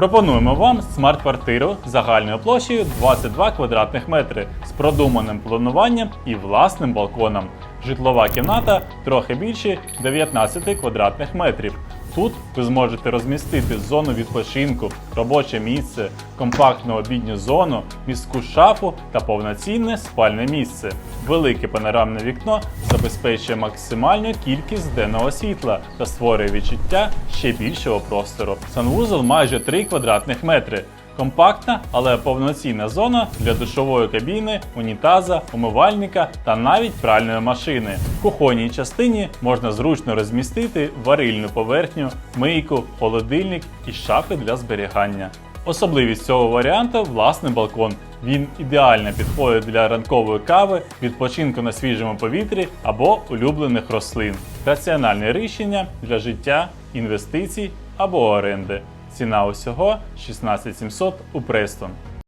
Пропонуємо вам смарт-квартиру загальною площею 22 квадратних метри з продуманим плануванням і власним балконом. Житлова кімната трохи більше 19 квадратних метрів. Тут ви зможете розмістити зону відпочинку, робоче місце, компактну обідню зону, міську шафу та повноцінне спальне місце. Велике панорамне вікно забезпечує максимальну кількість денного світла та створює відчуття ще більшого простору. Санвузол майже 3 квадратних метри. Компактна, але повноцінна зона для душової кабіни, унітаза, умивальника та навіть пральної машини. В кухонній частині можна зручно розмістити варильну поверхню, мийку, холодильник і шафи для зберігання. Особливість цього варіанту власний балкон. Він ідеально підходить для ранкової кави, відпочинку на свіжому повітрі або улюблених рослин. Раціональне рішення для життя, інвестицій або оренди. Ціна усього 16700 у Престон.